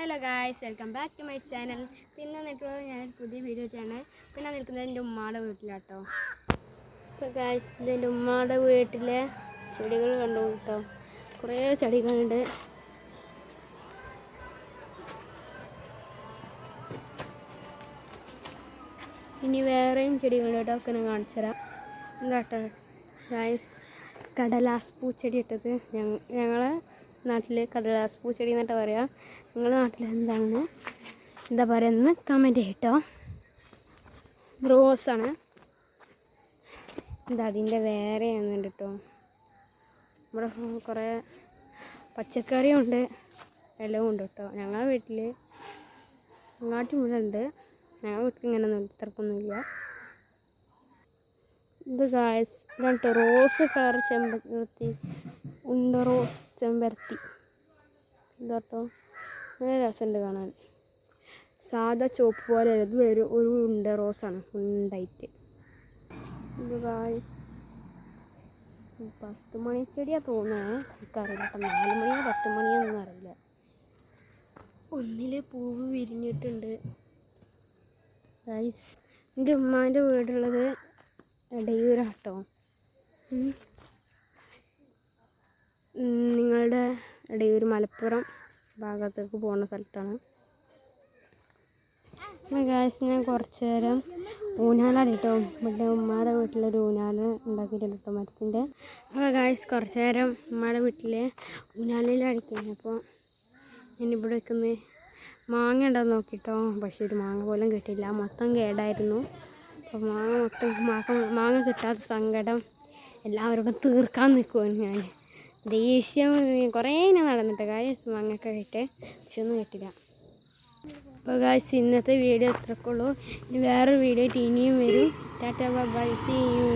Hello guys welcome back to my channel പിന്നെ നിൽക്കുന്നത് ഞാൻ പുതിയ വീഡിയോ ആണ്. പിന്നെ നിൽക്കുന്നത് എന്റെ ഉമ്മയുടെ വീട്ടിലാട്ടോ. ഇപ്പോൾ ഗായ്സ് എന്റെ ഉമ്മയുടെ വീട്ടിലെ ചെടികൾ കണ്ടു കേട്ടോ. കുറേ ചെടികളുണ്ട്. ഇനി വേറെയും ചെടികളുടെ ഒക്കെ ഞാൻ കാണിച്ചു തരാം. എന്താട്ടോ ഗായ്സ് കടലാസ് പൂച്ചെടി ഇട്ടത്. ഞങ്ങളെ നാട്ടിൽ കടലാസ് പൂച്ചെടി എന്നിട്ട് പറയാം. നിങ്ങളുടെ നാട്ടിൽ എന്താണ്? എന്താ പറയുന്നത് കമന്റ് ചെയ്യട്ടോ. റോസാണ് എന്താ അതിന്റെ വേറെ ആണെന്നുണ്ട് കേട്ടോ നമ്മുടെ കുറേ പച്ചക്കറിയും ഉണ്ട്. എല്ലാം ഉണ്ട് കേട്ടോ. ഞങ്ങളുടെ വീട്ടിൽ അങ്ങാട്ടി മുഴുണ്ട് ഞങ്ങളുടെ വീട്ടിൽ ഇങ്ങനെ തിരക്കൊന്നുമില്ല ഇത് ഗായസ് ഇതാണ് റോസ് കളർ ചെമ്പരത്തി ഉണ്ട റോസ് ചെമ്പരത്തി എന്താട്ടോ നല്ല രസമുണ്ട് കാണാൻ. സാധാ ചോപ്പ് പോലെ ഇത് ഒരു ഒരു ഉണ്ട റോസാണ് ഉണ്ടായിട്ട്. പത്ത് മണി ചെടിയാ തോന്നുന്നത് എനിക്കറിയില്ല നാല് മണിയോ പത്ത് മണിയോ ഒന്നും അറിയില്ല. ഒന്നിൽ പൂവ് വിരിഞ്ഞിട്ടുണ്ട്. എന്റെ ഉമ്മാന്റെ വീടുള്ളത് ഇടയൂരാട്ടോ നിങ്ങളുടെ ഇടയൂർ മലപ്പുറം ഭാഗത്തേക്ക് പോകുന്ന സ്ഥലത്താണ്. ഗായ്സ് ഞാൻ കുറച്ച് നേരം ഊഞ്ഞാലാണ് കേട്ടോ. ഇവിടെ ഉമ്മയുടെ വീട്ടിലൊരു ഊഞ്ഞാൽ ഉണ്ടാക്കിയിട്ടുണ്ട് കേട്ടോ മരത്തിന്റെ. അപ്പോൾ ഗായ്സ് കുറച്ച് നേരം ഉമ്മയുടെ വീട്ടിൽ ഊഞ്ഞാലിൽ അടിക്കുന്നു അപ്പോൾ ഞാനിവിടെ വെക്കുന്നത് മാങ്ങ ഉണ്ടെന്ന് നോക്കിട്ടോ. പക്ഷേ ഒരു മാങ്ങ പോലും കിട്ടിയില്ല. മൊത്തം കേടായിരുന്നു. അപ്പോൾ മാങ്ങ മൊത്തം മാങ്ങ മാങ്ങ കിട്ടാത്ത സങ്കടം എല്ലാവരോടും തീർക്കാൻ നിൽക്കുവാണ് ഞാൻ. ദേഷ്യം കുറേ ഞാൻ നടന്നിട്ട് കാര്യം മാങ്ങയൊക്കെ കിട്ടേ പക്ഷെ ഒന്നും കിട്ടില്ല. അപ്പോൾ ഗായ്സ് ഇന്നത്തെ വീഡിയോ ഇത്രക്കുള്ളൂ വേറൊരു വീഡിയോ ഇനിയും വരും. Tata by C U